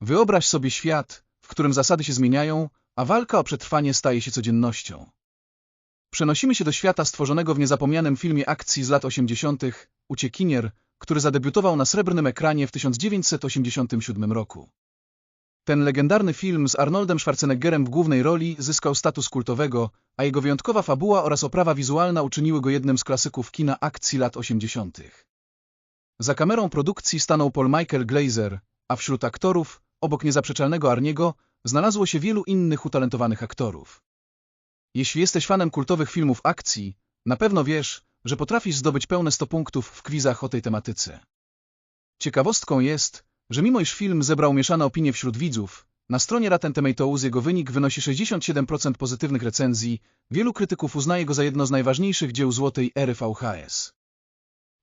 Wyobraź sobie świat, w którym zasady się zmieniają, a walka o przetrwanie staje się codziennością. Przenosimy się do świata stworzonego w niezapomnianym filmie akcji z lat 80. Uciekinier, który zadebiutował na srebrnym ekranie w 1987 roku. Ten legendarny film z Arnoldem Schwarzeneggerem w głównej roli zyskał status kultowego, a jego wyjątkowa fabuła oraz oprawa wizualna uczyniły go jednym z klasyków kina akcji lat 80. Za kamerą produkcji stanął Paul Michael Glazer, a wśród aktorów, obok niezaprzeczalnego Arniego, znalazło się wielu innych utalentowanych aktorów. Jeśli jesteś fanem kultowych filmów akcji, na pewno wiesz, że potrafisz zdobyć pełne 100 punktów w kwizach o tej tematyce. Ciekawostką jest, że mimo iż film zebrał mieszane opinie wśród widzów, na stronie Rotten Tomatoes jego wynik wynosi 67% pozytywnych recenzji, wielu krytyków uznaje go za jedno z najważniejszych dzieł złotej ery VHS.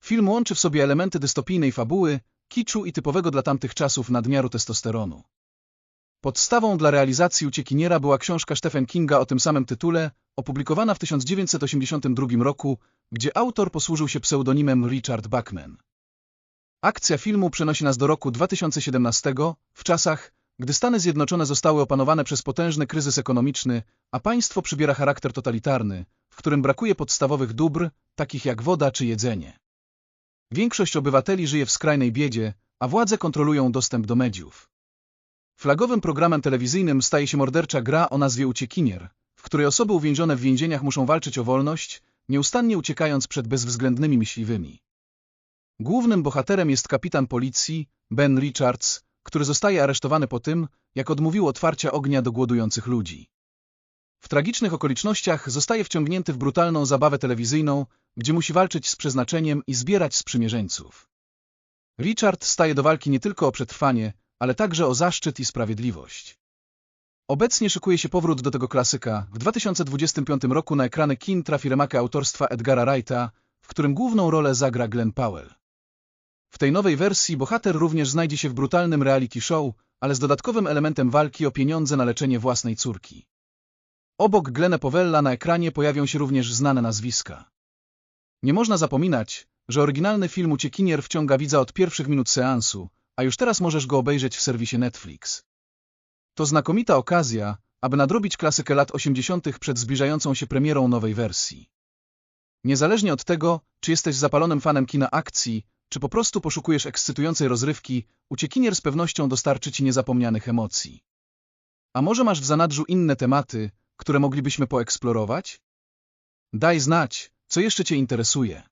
Film łączy w sobie elementy dystopijnej fabuły, kiczu i typowego dla tamtych czasów nadmiaru testosteronu. Podstawą dla realizacji Uciekiniera była książka Stephen Kinga o tym samym tytule, opublikowana w 1982 roku, gdzie autor posłużył się pseudonimem Richard Bachman. Akcja filmu przenosi nas do roku 2017, w czasach, gdy Stany Zjednoczone zostały opanowane przez potężny kryzys ekonomiczny, a państwo przybiera charakter totalitarny, w którym brakuje podstawowych dóbr, takich jak woda czy jedzenie. Większość obywateli żyje w skrajnej biedzie, a władze kontrolują dostęp do mediów. Flagowym programem telewizyjnym staje się mordercza gra o nazwie Uciekinier, w której osoby uwięzione w więzieniach muszą walczyć o wolność, nieustannie uciekając przed bezwzględnymi myśliwymi. Głównym bohaterem jest kapitan policji, Ben Richards, który zostaje aresztowany po tym, jak odmówił otwarcia ognia do głodujących ludzi. W tragicznych okolicznościach zostaje wciągnięty w brutalną zabawę telewizyjną, gdzie musi walczyć z przeznaczeniem i zbierać sprzymierzeńców. Richard staje do walki nie tylko o przetrwanie, ale także o zaszczyt i sprawiedliwość. Obecnie szykuje się powrót do tego klasyka. W 2025 roku na ekrany kin trafi remake autorstwa Edgara Wrighta, w którym główną rolę zagra Glenn Powell. W tej nowej wersji bohater również znajdzie się w brutalnym reality show, ale z dodatkowym elementem walki o pieniądze na leczenie własnej córki. Obok Glena Powella na ekranie pojawią się również znane nazwiska. Nie można zapominać, że oryginalny film Uciekinier wciąga widza od pierwszych minut seansu, a już teraz możesz go obejrzeć w serwisie Netflix. To znakomita okazja, aby nadrobić klasykę lat 80. przed zbliżającą się premierą nowej wersji. Niezależnie od tego, czy jesteś zapalonym fanem kina akcji, czy po prostu poszukujesz ekscytującej rozrywki, uciekinier z pewnością dostarczy Ci niezapomnianych emocji. A może masz w zanadrzu inne tematy, które moglibyśmy poeksplorować? Daj znać, co jeszcze Cię interesuje.